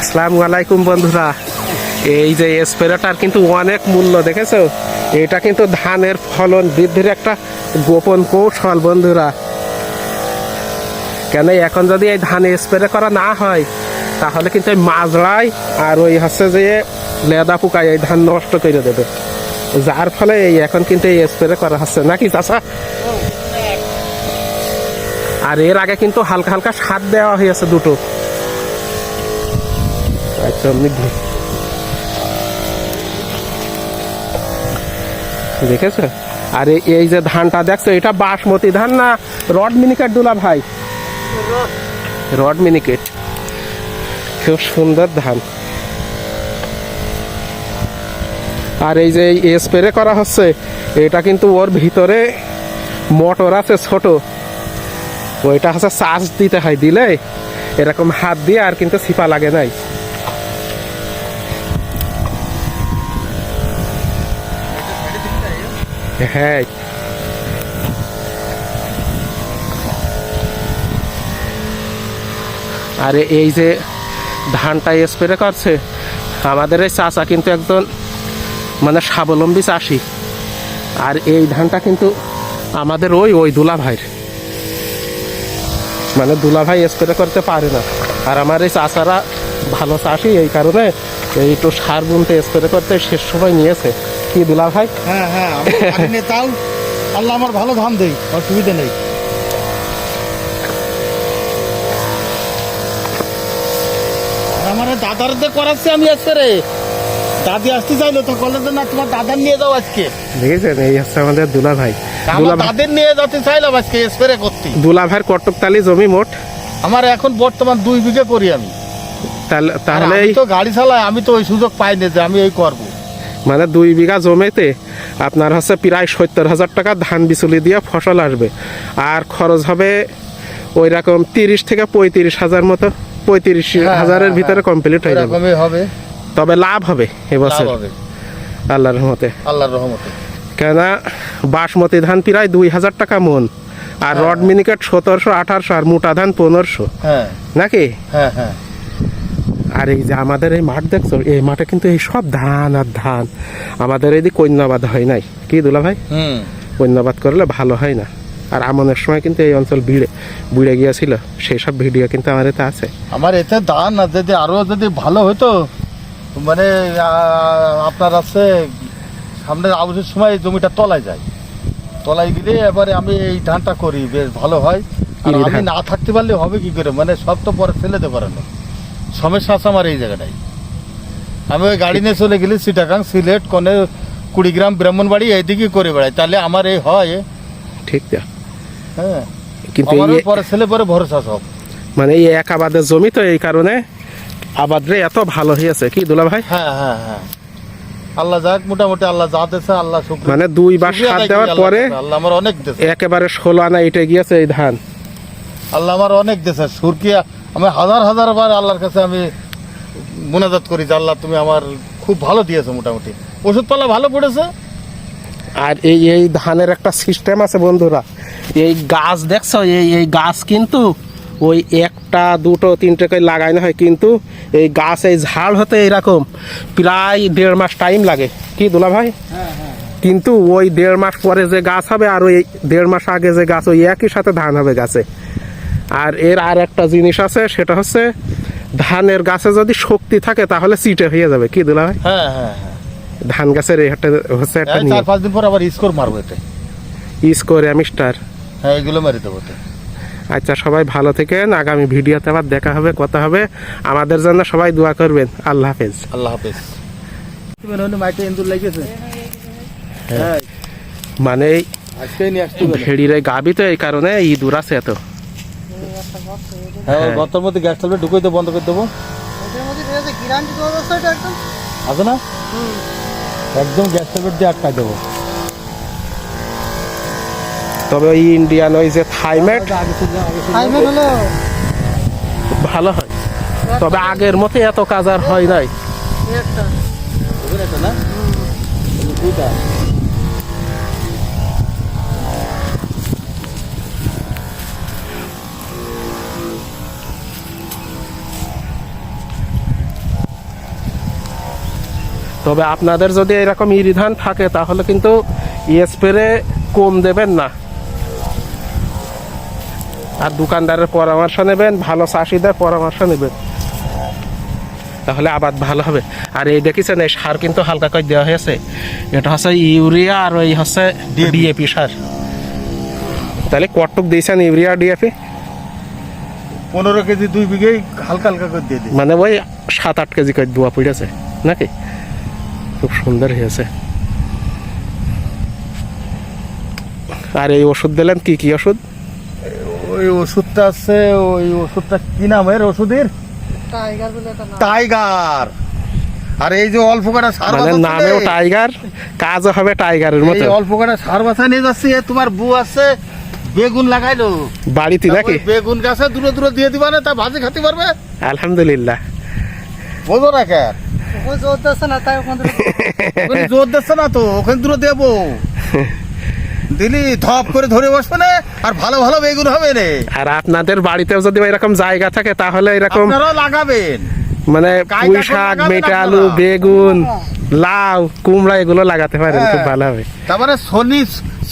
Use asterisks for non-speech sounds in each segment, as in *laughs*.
আসসালামু আলাইকুম বন্ধুরা। এই যে স্প্রেটার কিন্তু অনেক মূল্য, দেখেছ? এটা কিন্তু ধানের ফলন বৃদ্ধির একটা গোপন কৌশল বন্ধুরা। কেন এখন যদি এই ধানে স্প্রে করা না হয়, তাহলে কিন্তু এই মাজড়াই আর ওই হচ্ছে যে লেদা পোকায় এই ধান নষ্ট করে দেবে। যার ফলে এই এখন কিন্তু এই স্প্রে করা হচ্ছে। নাকি চাষা আর এর আগে কিন্তু হালকা হালকা সার দেওয়া হয়েছে দুটো। আচ্ছা এমনি ঘু- দেখেছ? আর, এই- এই যে ধানটা দেখছ, এটা বাসমতি ধান না রড মিনিকেট দুলা ভাই? রড মিনিকেট। খুব সুন্দর ধান। আর এই যে স্প্রে করা হচ্ছে, এটা কিন্তু ওর ভিতরে মোটর আছে ছোট। ওইটা হচ্ছে চার্জ দিতে হয় দিলে, এরকম হাত দিয়ে আর কিন্তু ছিপা লাগে নাই। হ্যাঁ। আর এই যে ধানটা স্প্রে করছে, আমাদের এই চাচা কিন্তু একজন মানে স্বাবলম্বী চাষি। আর এই ধানটা কিন্তু আমাদের ওই ওই দুলা ভাইয়ের মানে দুলা ভাই স্প্রে করতে পারে না। আর আমার এই চাষারা ভালো চাষি, এই কারণে এই একটু সার বুনতে স্প্রে করতে শেষ সময় নিয়েছে। কি দুলা ভাই? হ্যাঁ হ্যাঁ আমি *laughs* তাও আল্লাহ আমার ভালো ধান দেই অসুবিধা নেই। আমার দাদার দিয়ে করাচ্ছে আমি আজকে রে। দাদি আসতে চাইলো তো কলেজে না তোমার দাদার নিয়ে যাও আজকে। দেখেছেন এই হচ্ছে আমাদের দুলা ভাই। দাদের নিয়ে যেতে চাইলাম আজকে স্প্রে করতে। দুলা ভাইয়ের কটকতালি জমি মোট? আমার এখন বর্তমান দুই বিঘে করি আমি। তাহলে তাহলে তো গাড়ি চালাই আমি তো ওই সুযোগ পাইনি যে আমি এই করব। মানে দুই বিঘা জমিতে আপনার হচ্ছে প্রায় সত্তর হাজার টাকা ধান বিচুলি দিয়ে ফসল আসবে। আর খরচ হবে ওই রকম তিরিশ থেকে পঁয়ত্রিশ হাজার মতো পঁয়ত্রিশ হ্যাঁ, হাজারের হ্যাঁ, ভিতরে কমপ্লিট হয়ে যাবে। তবে লাভ হবে এবছর আল্লাহর রহমতে। আল্লাহর রহমতে। কেননা বাসমতি ধান প্রায় দুই হাজার টাকা মন আর রড মিনিকেট সতেরোশো আঠারোশো আর মোটা ধান পনেরোশো। হ্যাঁ। নাকি? হ্যাঁ হ্যাঁ। আর এই যে আমাদের এই মাঠ দেখছ এই মাঠে কিন্তু এই সব ধান আর ধান। আমাদের এই কন্যাবাদ হয় নাই। কি দুলা ভাই? কন্যাবাদ করলে ভালো হয় না। আর আমনের সময় কিন্তু এই অঞ্চল ভিড়ে বুড়ে গিয়েছিল। সেই সব ভিডিও কিন্তু আমার এতে আছে। আমার এতে ধান আর যদি আরও যদি ভালো হতো মানে আপনার আছে সামনে আবুষের সময় জমিটা তলায় যায়। তলায় গেলে এবারে আমি এই ধানটা করি বেশ ভালো হয়। আর আমি না থাকতে পারলে হবে কি করে? মানে সব তো পরে ফেলেতে পারে না। সমস্যা আছে আমার এই জায়গাটাই। আমি ওই গাড়ি নিয়ে চলে গেলে সিটাগাং সিলেট কনে কুড়িগ্রাম ব্রাহ্মণবাড়ি এইদিকে করে বেড়াই। তাহলে আমার এই হয়। ঠিক হ্যাঁ। কিন্তু পরে ছেলে পরে ভরসা সব। মানে এই এক আবাদের জমি তো এই কারণে আবাদরে এত ভালো হয়েছে কি দুলা ভাই? হ্যাঁ হ্যাঁ হ্যাঁ। আল্লাহ যাক মোটামুটি আল্লাহ যা দেশে আল্লাহ শুক্রিয়া। মানে দুইবার শুকরিয়া সার দেওয়ার পরে আল্লাহ আমার অনেক দেশে একেবারে ষোলো আনা ইটে গিয়েছে এই ধান। আল্লাহ আমার অনেক দেশে সুরকিয়া আমি হাজার হাজার বার আল্লাহর কাছে আমি মোনাজাত করি যে আল্লাহ তুমি আমার খুব ভালো দিয়েছ মোটামুটি। ওষুধপালা ভালো পড়েছে? আর এই এই ধানের একটা সিস্টেম আছে বন্ধুরা। এই গাছ দেখছ? এই এই গাছ কিন্তু ওই একটা দুটো তিনটে করে লাগানো হয় কিন্তু এই গাছ এই ঝাড় হতে এরকম প্রায় দেড় মাস টাইম লাগে। কি দুলা ভাই? কিন্তু ওই দেড় মাস পরে যে গাছ হবে আর ওই দেড় মাস আগে যে গাছ ওই একই সাথে ধান হবে গাছে। আর এর আর একটা জিনিস আছে সেটা হচ্ছে ধানের গাছে যদি শক্তি থাকে তাহলে চিটে হয়ে যাবে। কি দুলা ভাই? হ্যাঁ হ্যাঁ হ্যাঁ। ধান গাছের একটা হচ্ছে একটা নিয়ম। চার পাঁচ দিন পর আবার স্কোর মারবো এটা স্কোর অ্যামিস্টার হ্যাঁ এগুলো মারি দেবো। আচ্ছা সবাই ভালো থেকেন। আগামী ভিডিওতে আবার দেখা হবে কথা হবে। আমাদের জন্য সবাই দোয়া করবেন। আল্লাহ হাফেজ। আল্লাহ হাফেজ। মাইটে ইন্দুর লাগিয়েছে হ্যাঁ মানে নিয়ে ভেড়ির গাবি তো এই কারণে ইঁদুর আছে এত। হ্যাঁ হ্যাঁ। গর্তের মধ্যে গ্যাস চালবে ঢুকে তো বন্ধ করে দেবো। ওদের মধ্যে রয়েছে গ্যারান্টি অবস্থাটা একদম। আছে না? একদম গ্যাস দিয়ে আটকাই দেবো। তবে ওই ইন্ডিয়ান ওই যে থাইমেট হলো ভালো হয়। তবে আগের মতো এত কাজ আর হয় নাই। একটা। না? তবে আপনাদের যদি এরকম ইরিধান থাকে তাহলে কিন্তু স্প্রে কম দেবেন না। আর দোকানদারের পরামর্শ নেবেন ভালো চাষিদের পরামর্শ নেবেন। তাহলে আবাদ ভালো হবে। আর এই দেখেছেন এই সার কিন্তু হালকা করে দেওয়া হয়েছে। এটা হচ্ছে ইউরিয়া আর ওই হচ্ছে ডিএপি সার। তাহলে কটুক দিয়েছেন ইউরিয়া ডিএপি পনেরো কেজি দুই বিঘেই হালকা হালকা করে দিয়ে মানে ওই সাত আট কেজি করে দোয়া পড়েছে নাকি? খুব সুন্দর হয়েছে। আর এই ওষুধ দিলেন কি কি ওষুধ? ওই ওষুধটা আছে ওই ওষুধটা কি নামের ওষুধের? টাইগার বলে টাইগার। আর এই যে অল্প কটা সার মানে নামেও টাইগার কাজও হবে টাইগারের মতো। এই অল্প কটা সার বাছা নিয়ে যাচ্ছি এ তোমার বউ আছে বেগুন লাগাইলো। বাড়িতে নাকি? বেগুন গাছে দূরে দূরে দিয়ে দিবা না তা ভাজি খেতে পারবে? আলহামদুলিল্লাহ। বোঝো না কেন জোর দিচ্ছে না তাই ওখান *laughs* জোর দিচ্ছে না তো ওখানে দূরে দেবো। দিলি ধপ করে ধরে বসবে না আর ভালো ভালো বেগুন হবে রে আর আপনাদের বাড়িতেও যদি এরকম জায়গা থাকে তাহলে এরকম লাগাবেন। মানে পুঁই শাক মেটে আলু বেগুন লাউ কুমড়া এগুলো লাগাতে পারেন খুব হ্যাঁ। ভালো হবে। তারপরে সলি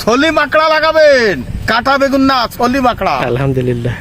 সলি মাকড়া লাগাবেন কাটা বেগুন না সলি মাকড়া। আলহামদুলিল্লাহ।